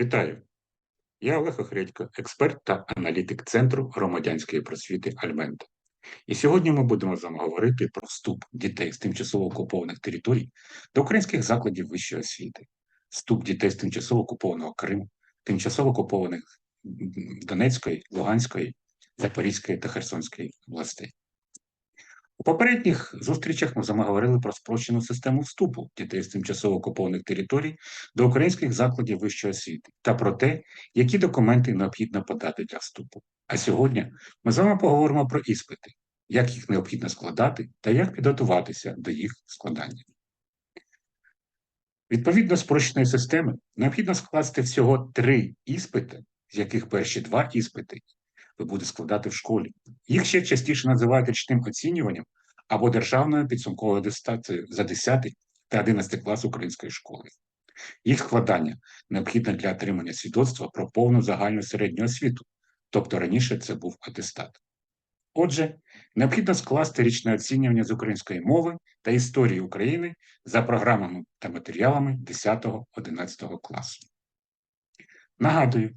Вітаю! Я Олег Охредько, експерт та аналітик Центру громадянської просвіти Альмента. І сьогодні ми будемо з вами говорити про вступ дітей з тимчасово окупованих територій до українських закладів вищої освіти, вступ дітей з тимчасово окупованого Криму, тимчасово окупованих Донецької, Луганської, Запорізької та Херсонської областей. У попередніх зустрічах ми з вами говорили про спрощену систему вступу дітей з тимчасово окупованих територій до українських закладів вищої освіти та про те, які документи необхідно подати для вступу. А сьогодні ми з вами поговоримо про іспити, як їх необхідно складати та як підготуватися до їх складання. Відповідно спрощеної системи необхідно скласти всього три іспити, з яких перші два іспити ви будете складати в школі. Їх ще частіше називають річним оцінюванням або державною підсумковою атестацією за 10 та 11 клас української школи. Їх складання необхідне для отримання свідоцтва про повну загальну середню освіту, тобто раніше це був атестат. Отже, необхідно скласти річне оцінювання з української мови та історії України за програмами та матеріалами 10-11 класу. Нагадую,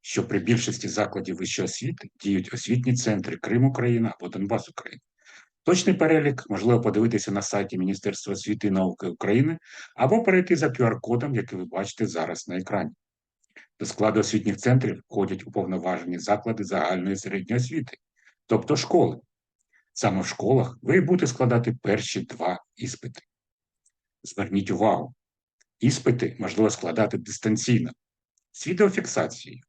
що при більшості закладів вищої освіти діють освітні центри Крим Україна або Донбас України. Точний перелік можливо подивитися на сайті Міністерства освіти і науки України або перейти за QR-кодом, який ви бачите зараз на екрані. До складу освітніх центрів входять уповноважені заклади загальної середньої освіти, тобто школи. Саме в школах ви будете складати перші два іспити. Зверніть увагу, іспити можливо складати дистанційно з відеофіксацією.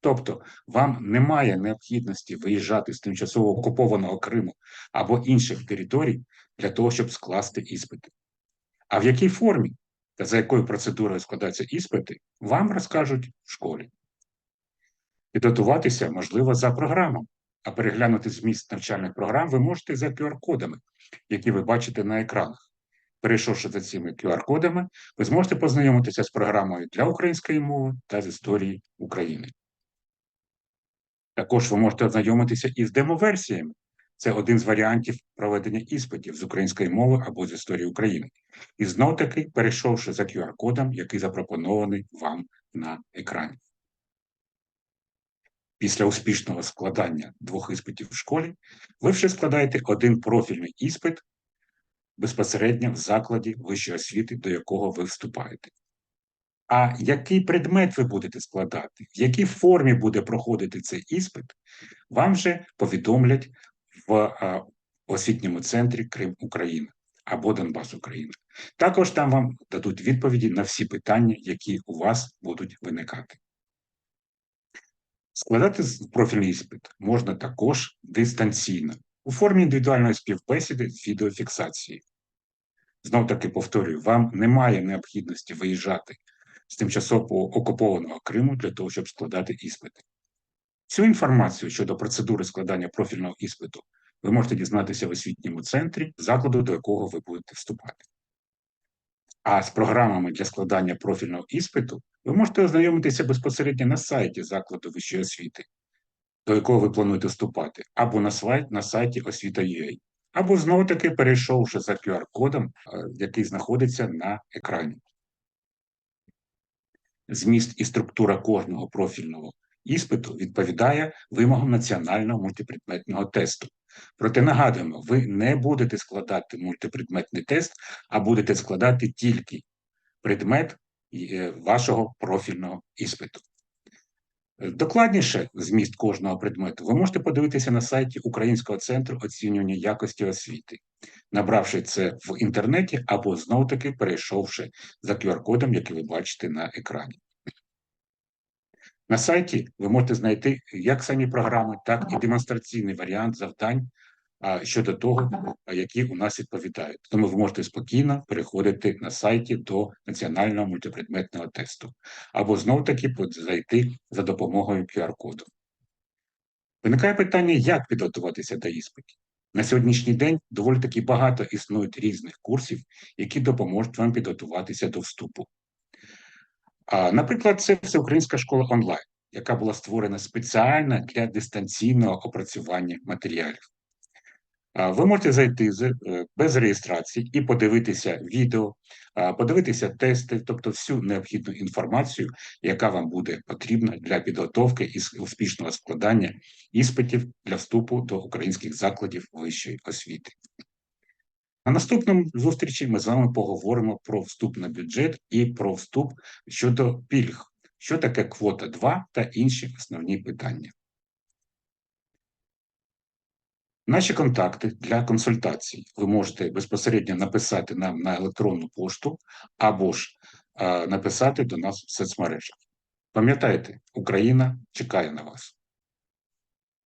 Тобто вам немає необхідності виїжджати з тимчасово окупованого Криму або інших територій для того, щоб скласти іспити. А в якій формі та за якою процедурою складаються іспити, вам розкажуть в школі. Підготуватися можливо за програмою, а переглянути зміст навчальних програм ви можете за QR-кодами, які ви бачите на екранах. Перейшовши за цими QR-кодами, ви зможете познайомитися з програмою для української мови та з історії України. Також ви можете ознайомитися із демоверсіями. Це один з варіантів проведення іспитів з української мови або з історії України. І знов таки перейшовши за QR-кодом, який запропонований вам на екрані. Після успішного складання двох іспитів в школі, ви вже складаєте один профільний іспит безпосередньо в закладі вищої освіти, до якого ви вступаєте. А який предмет ви будете складати, в якій формі буде проходити цей іспит, вам вже повідомлять в освітньому центрі Крим Україна або Донбас Україна. Також там вам дадуть відповіді на всі питання, які у вас будуть виникати. Складати профільний іспит можна також дистанційно у формі індивідуальної співбесіди з відеофіксацією. Знов таки повторюю, вам немає необхідності виїжджати з тимчасово окупованого Криму для того, щоб складати іспити. Цю інформацію щодо процедури складання профільного іспиту ви можете дізнатися в освітньому центрі закладу, до якого ви будете вступати. А з програмами для складання профільного іспиту ви можете ознайомитися безпосередньо на сайті закладу вищої освіти, до якого ви плануєте вступати, або на сайт, на сайті освіта.ua, або знову таки перейшовши за QR-кодом, е, який знаходиться на екрані зміст і структура кожного профільного іспиту відповідає вимогам національного мультипредметного тесту. Проте нагадуємо, ви не будете складати мультипредметний тест, а будете складати тільки предмет е, вашого профільного іспиту. Докладніше зміст кожного предмету ви можете подивитися на сайті Українського центру оцінювання якості освіти, набравши це в інтернеті або знов-таки перейшовши за QR-кодом, який ви бачите на екрані. На сайті ви можете знайти як самі програми, так і демонстраційний варіант завдань щодо того, які у нас відповідають. Тому ви можете спокійно переходити на сайті до національного мультипредметного тесту, або знов-таки зайти за допомогою QR-коду. Виникає питання, як підготуватися до іспитів. На сьогоднішній день доволі таки багато існують різних курсів, які допоможуть вам підготуватися до вступу. А, Наприклад, це всеукраїнська школа онлайн, яка була створена спеціально для дистанційного опрацювання матеріалів. Ви можете зайти е, без реєстрації і подивитися відео, подивитися тести, тобто всю необхідну інформацію, яка вам буде потрібна для підготовки і успішного складання іспитів для вступу до українських закладів вищої освіти. На наступному зустрічі ми з вами поговоримо про вступ на бюджет і про вступ щодо пільг, що таке квота 2 та інші основні питання. Наші контакти для консультацій ви можете безпосередньо написати нам на електронну пошту або ж е, написати до нас в соцмережах. Пам'ятайте, Україна чекає на вас.